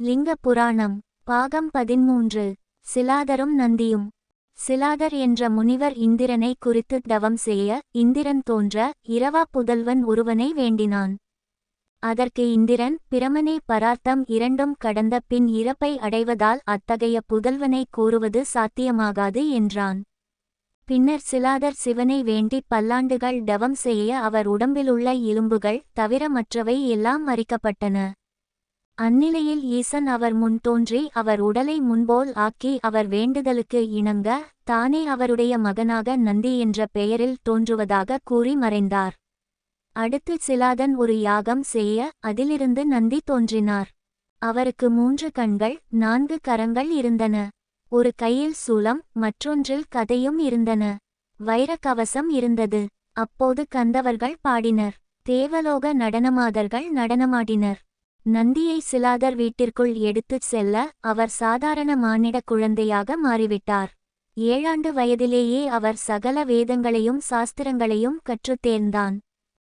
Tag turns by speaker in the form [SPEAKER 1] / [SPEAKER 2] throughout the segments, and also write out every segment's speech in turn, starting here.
[SPEAKER 1] லிங்க புராணம் பாகம் பதிமூன்று சிலாதரும் நந்தியும். சிலாதர் என்ற முனிவர் இந்திரனை குறித்து தவம் செய்ய இந்திரன் தோன்ற இரவா புதல்வன் ஒருவனை வேண்டினான். அதற்கு இந்திரன் பிரமனே பரார்த்தம் இரண்டும் கடந்த பின் இறப்பை அடைவதால் அத்தகைய புதல்வனை கூறுவது சாத்தியமாகாது என்றான். பின்னர் சிலாதர் சிவனை வேண்டி பல்லாண்டுகள் தவம் செய்ய அவர் உடம்பிலுள்ள எலும்புகள் தவிர மற்றவை எல்லாம் மறிக்கப்பட்டன அந்நிலையில் ஈசன் அவர் முன் தோன்றி அவர் உடலை முன்போல் ஆக்கி அவர் வேண்டுதலுக்கு இணங்க தானே அவருடைய மகனாக நந்தி என்ற பெயரில் தோன்றுவதாக கூறி மறைந்தார். அடுத்து சிலாதன் ஒரு யாகம் செய்ய அதிலிருந்து நந்தி தோன்றினார். அவருக்கு மூன்று கண்கள் நான்கு கரங்கள் இருந்தன. ஒரு கையில் சூலம் மற்றொன்றில் கதையும் இருந்தன. வைரக் கவசம் இருந்தது. அப்போது கந்தவர்கள் பாடினர். தேவலோக நடனமாதர்கள் நடனமாடினர். நந்தியை சிலாதர் வீட்டிற்குள் எடுத்துச் செல்ல அவர் சாதாரண மானிட குழந்தையாக மாறிவிட்டார். ஏழாண்டு வயதிலேயே அவர் சகல வேதங்களையும் சாஸ்திரங்களையும் கற்றுத் தேர்ந்தான்.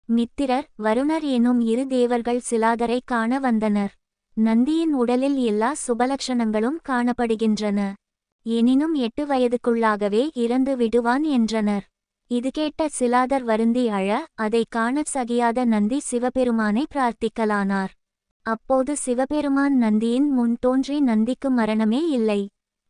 [SPEAKER 1] மித்திரர் வருணர் எனும் இரு தேவர்கள் சிலாதரை காண வந்தனர். நந்தியின் உடலில் எல்லா சுபலக்ஷணங்களும் காணப்படுகின்றன. எனினும் எட்டு வயதுக்குள்ளாகவே இறந்து விடுவான் என்றனர். இது கேட்ட சிலாதர் வருந்தி அழ அதை காணச் சகியாத நந்தி சிவபெருமானை பிரார்த்திக்கலானார். அப்போது சிவபெருமான் நந்தியின் முன் தோன்றி நந்திக்கு மரணமே இல்லை.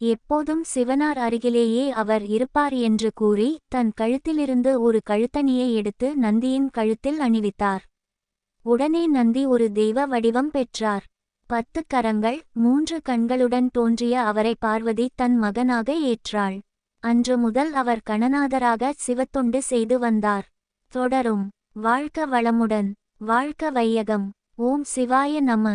[SPEAKER 1] எப்போதும் சிவனார் அருகிலேயே அவர் இருப்பார் என்று கூறி தன் கழுத்திலிருந்து ஒரு கழுத்தணியை எடுத்து நந்தியின் கழுத்தில் அணிவித்தார். உடனே நந்தி ஒரு தெய்வ வடிவம் பெற்றார். பத்து கரங்கள் மூன்று கண்களுடன் தோன்றிய அவரை பார்வதி தன் மகனாக ஏற்றாள். அன்று முதல் அவர் கணநாதராக சிவத்தொண்டு செய்து வந்தார். தொடரும். வாழ்க்க வளமுடன். வாழ்க்க வையகம். ஓம் சிவாய நம.